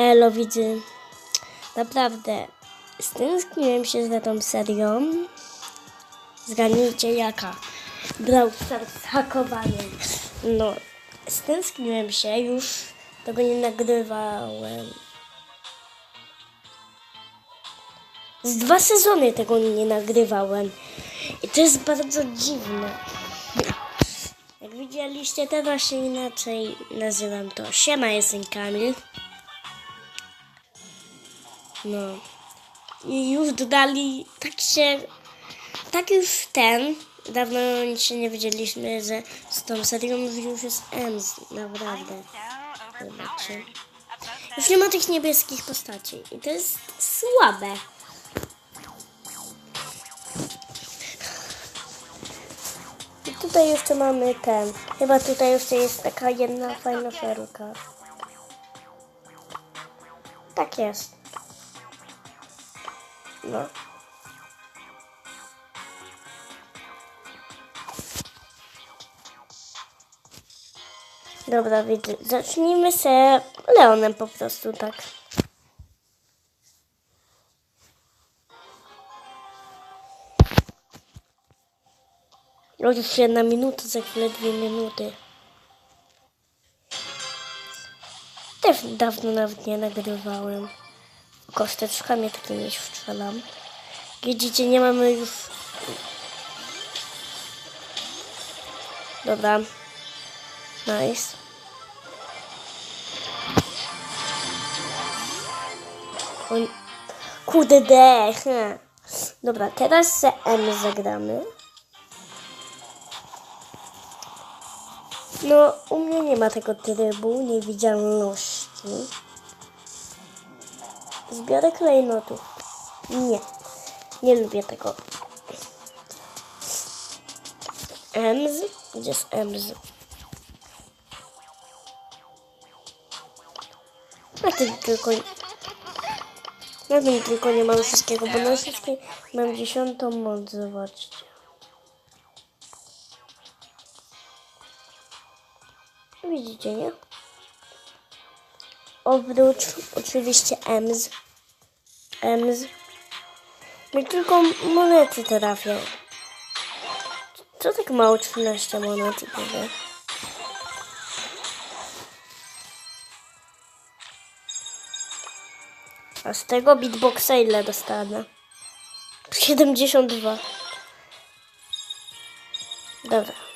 Elo, widzę. Naprawdę, stęskniłem się za tą serią. Zgadnijcie jaka. Brawl Stars hakowanie. No, stęskniłem się, już tego nie nagrywałem. Z dwa sezony tego nie nagrywałem. I to jest bardzo dziwne. Jak widzieliście, teraz się inaczej nazywam to. Siema, jestem Kamil. No. I już dodali, tak się, tak już ten, dawno się nie widzieliśmy, że z tą serią już jest Ems, naprawdę. Zobaczcie. Już nie ma tych niebieskich postaci i to jest słabe. I tutaj jeszcze mamy ten. Chyba tutaj jeszcze jest taka jedna fajna ferka. Tak jest. No. Dobra, widzę. Zacznijmy się Leonem po prostu, tak. Już jedna minuta, za chwilę dwie minuty. Też dawno nawet nie nagrywałem. Kosteczkami takimi strzelam. Widzicie, nie mamy już... Dobra. Nice. On... Kurde, he. Dobra, teraz se M zagramy. No, u mnie nie ma tego trybu niewidzialności. Zbiorę klejnotów. Nie, nie lubię tego. Ems? Gdzie jest Ems? Na tym tylko... Na tym tylko nie mam wszystkiego, bo na wszystkim mam dziesiątą moc, zobaczcie. Widzicie, nie? Obróć oczywiście Ems. Ems. Mi tylko monety trafią. Co tak mało 13 monet idzie? A z tego beatboxa ile dostanę? 72. Dobra.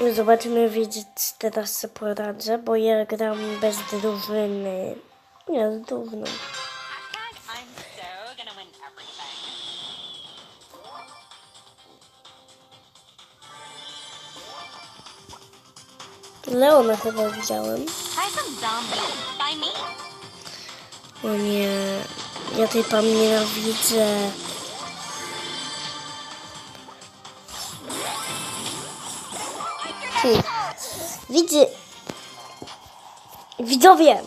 Zobaczymy, wiedzieć teraz co poradzę, bo ja gram bez drużyny. Nie, z everything. Leona chyba widziałem. O nie, ja tej pan nienawidzę. Widzę. Widzowie,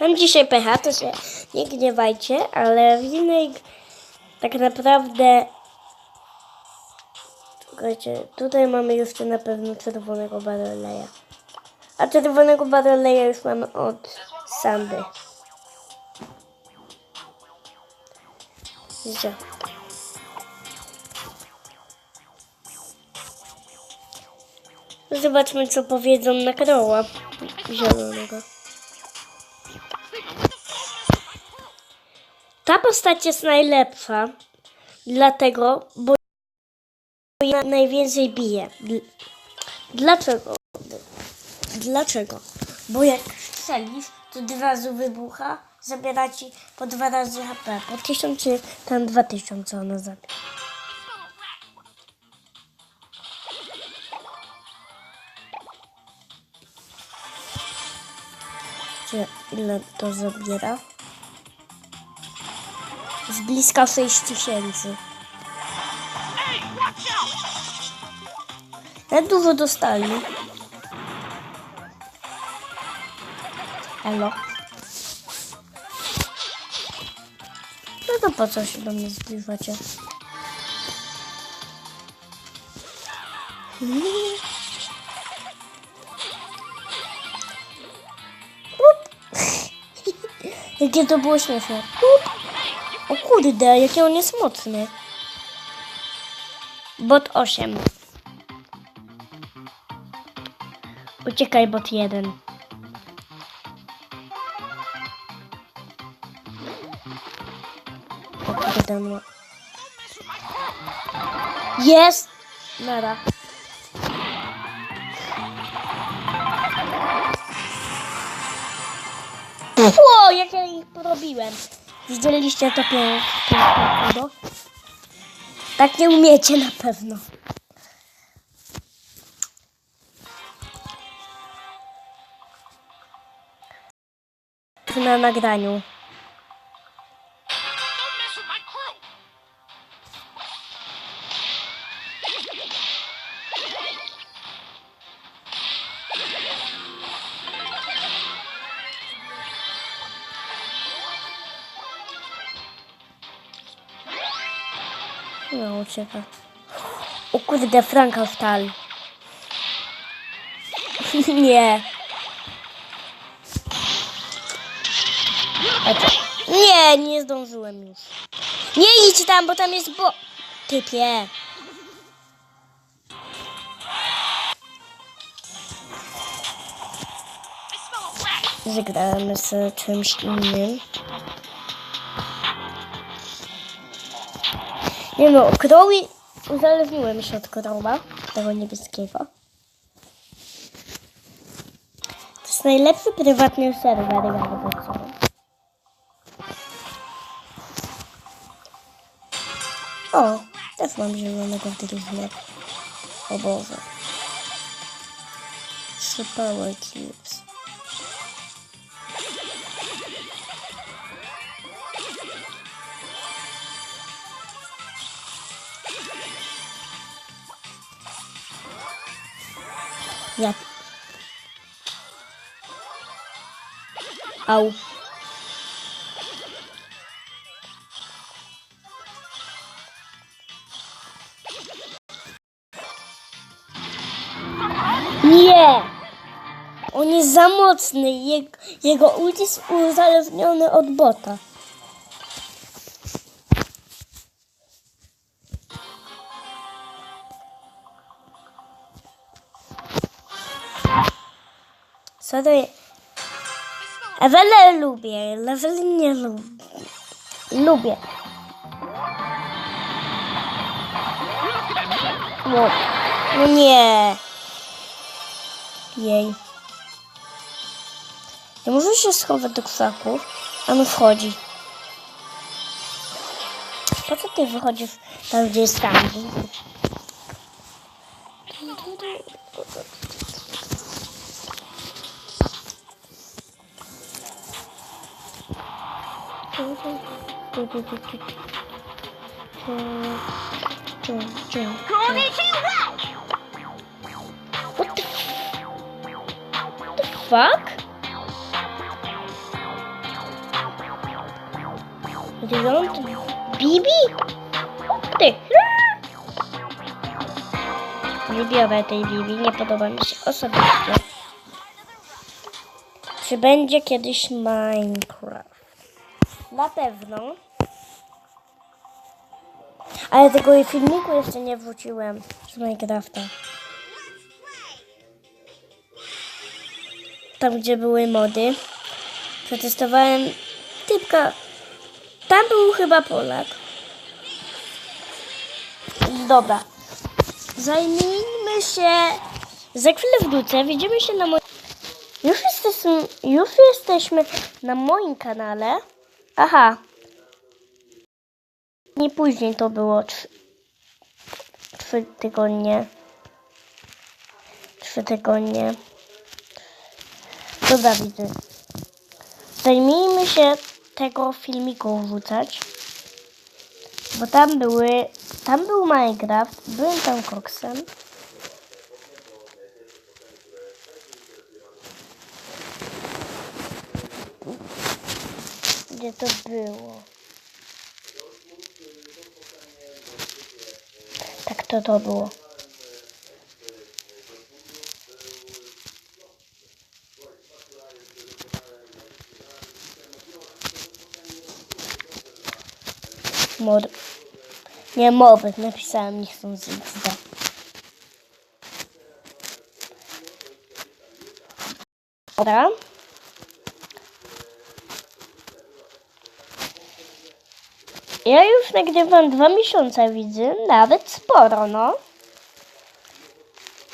mam dzisiaj pecha, to się nie gniewajcie, ale w innej tak naprawdę Słuchajcie, tutaj mamy jeszcze na pewno czerwonego bareleja. A czerwonego bareleja już mamy od Sandy. Widzicie? Zobaczmy, co powiedzą na kroła zielonego. Ta postać jest najlepsza, dlatego, bo ja najwięcej bije. Dl- Dlaczego? Dlaczego? Bo jak strzelisz, to dwa razy wybucha, zabiera ci po dwa razy HP. Po tysiąc czy tam dwa tysiące ona zabie. Czy ile to zabiera? Z bliska 6 tysięcy. Jak dużo dostali? Elo. No to po co się do mnie zbliżacie? Jakie to było śmieszne. Up. O kurde, jaki on jest mocny. Bot 8. Uciekaj, bot 1. O kurde, no. Jest! Nara. Ło, jak ja ich porobiłem. Widzieliście to piękne cudo? Tak nie umiecie na pewno. Na nagraniu. O kurde, Franka wstali. nie. Co? Nie, nie zdążyłem już. Nie idź tam, bo tam jest bo... Typie. Zagramy z czymś innym. Nie no, Crowy uzależniłem się od Crowa, tego niebieskiego. To jest najlepszy prywatny serwer, jak wróciłem. O, też mam zielonego w drużynie. O Boże. Power cubes. Ja. Au. Nie! On jest za mocny. Jego, jego jest uzależniony od bota. Co to jest? Ewelę lubię, Lewel nie lubię. Lubię. No, no nie. Jej. Nie może się schować do krzaków, a on wchodzi. Po co ty wychodzisz tam, gdzie jest tam? What the, what the fuck? Wygląd Bibi? Ty. Nie biorę tej Bibi, nie podoba mi się osobiście. Czy będzie kiedyś Minecraft? Na pewno. Ale tego filmiku jeszcze nie wrzuciłem z Minecrafta. Tam, gdzie były mody. Przetestowałem typka. Tam był chyba Polak. Dobra. Zajmijmy się. Za chwilę wrócę. Widzimy się na moim. Już jesteśmy, już jesteśmy na moim kanale. Aha. Nie później to było. Trzy, trzy tygodnie. Trzy tygodnie. Dobra, widzę. Zajmijmy się tego filmiku wrzucać. Bo tam były. Tam był Minecraft. Byłem tam koksem. gdzie to było. Tak to to było. Mor nie mowy, napisałem, niech są z Dobra. Ja już nagrywam dwa miesiące, widzę. Nawet sporo, no.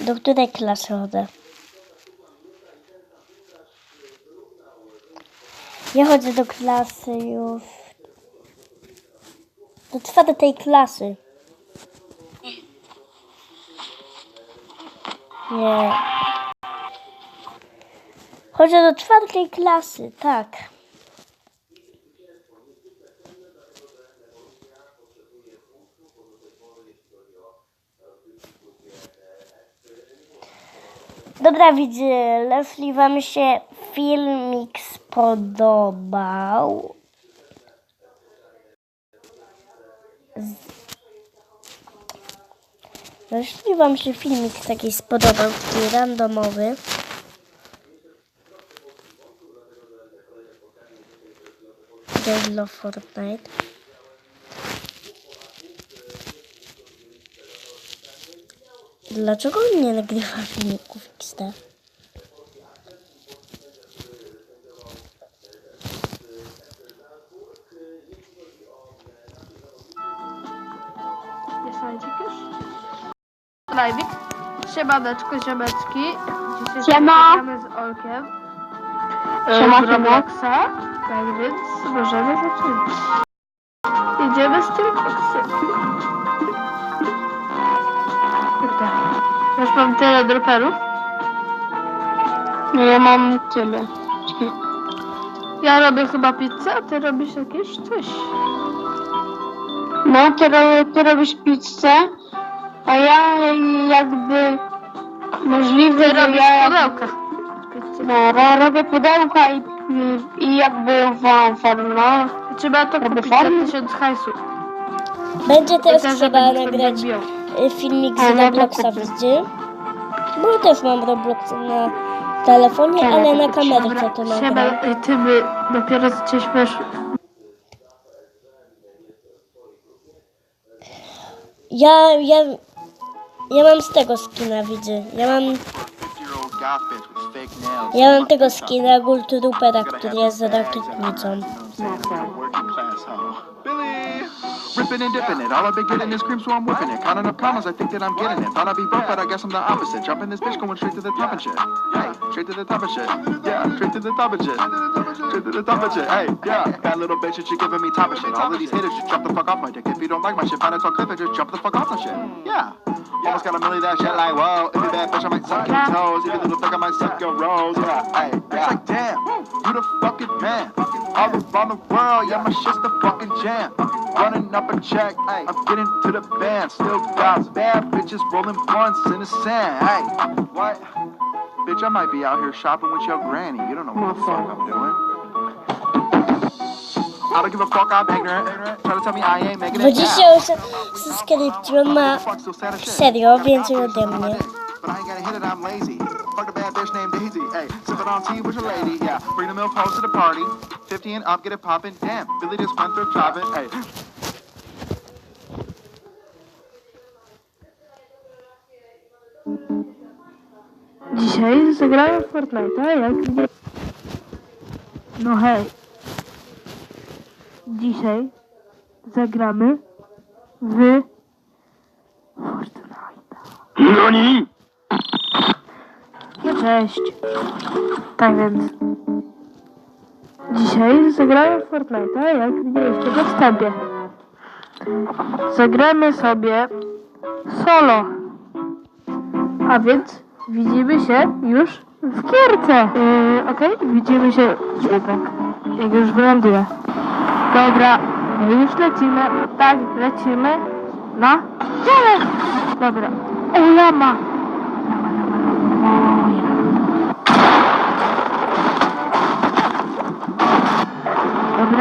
Do której klasy chodzę? Ja chodzę do klasy już. Do czwartej klasy. Nie. Chodzę do czwartej klasy, tak. Dobra, jeśli Wam się filmik spodobał, jeśli Wam się filmik taki spodobał, taki randomowy, Galo Fortnite, Dlaczego on nie nagrywa filmików XD? Lajwik. Siemaneczko, ziomeczki. Dzisiaj Siema. spotkamy z Olkiem. Siema, e, z siema. Robloxa. Tak więc możemy zacząć. Idziemy z tym koksem. Już mam tyle droperów. No ja mam tyle. Ja robię chyba pizzę, a ty robisz jakieś coś. No, ty, ty robisz pizzę, a ja jakby możliwe, Ty że robisz ja pudełka. No, ro- robię pudełka i, i jakby wam farm, no. Trzeba to Robię kupić za farmy? tysiąc hajsu. Będzie też trzeba nagrać filmik A, z Robloxa, widzicie? Bo ja też mam Roblox na telefonie, ale na kamerce to nagram. y, ty my dopiero zaczęliśmy już Ja, ja, ja mam z tego skina, widzę. Ja mam, ja mam tego skina Gulturupera, który jest Working class hoe. Billy! Ripping and dipping it. All I've been getting is cream, so I'm whipping it. Counting up commas, I think that I'm getting it. Thought I'd be broke, but I guess I'm the opposite. Jumping this bitch, going straight to the top and shit. Hey, straight to the top and shit. Yeah, straight to the top and shit. Straight to the top and shit. Hey, yeah. That little bitch, and she giving me top and shit. All of these haters just jump the fuck off my dick. If you don't like my shit, find a tall clip and just jump the fuck off my shit. Yeah. Almost got a million that shit like, whoa. If you bad bitch, I might suck your toes. If you little fuck, I might suck your rolls. Yeah, hey, yeah. It's like, damn, you the fucking man. All around the world, yeah, my shit's the fucking jam. Running up a check, hey, I'm getting to the band. Still got bad bitches rolling blunts in the sand. Hey, what? Bitch, I might be out here shopping with your granny. You don't know what the fuck I'm doing. I don't give a fuck, I'm ignorant. Try to tell me I ain't making it. 28 subskrypcji, on ma Fuck, still sad as shit. serio więcej ode mnie. But I ain't gotta hit it, I'm lazy. Fuck a bad bitch named Daisy. Hey, sipping on tea with your lady. Yeah, bring the milk host to the party. 50 and up, get it poppin'. Damn, Billy just went through shopping. Hey. Dzisiaj zagrałem w Fortnite'a, jak nie... No hej. Dzisiaj zagramy w Fortnite'a. No cześć. Tak więc... Dzisiaj zagrałem w Fortnite'a, jak widzieliście we wstępie. Zagramy sobie solo. A więc widzimy się już w gierce. Yy, Okej, widzimy się tak, jak już wyląduję. Dobra, no już lecimy. Tak, lecimy na. Dobra. O, lama.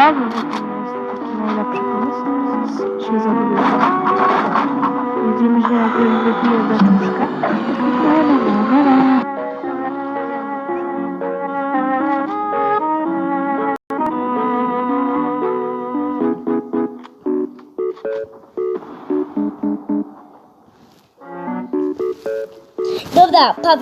Dobra, no to jest najlepszy pomysł, więc się zabawiamy. Widzimy się, jak już wypiję beczuszkę. Dobra, pa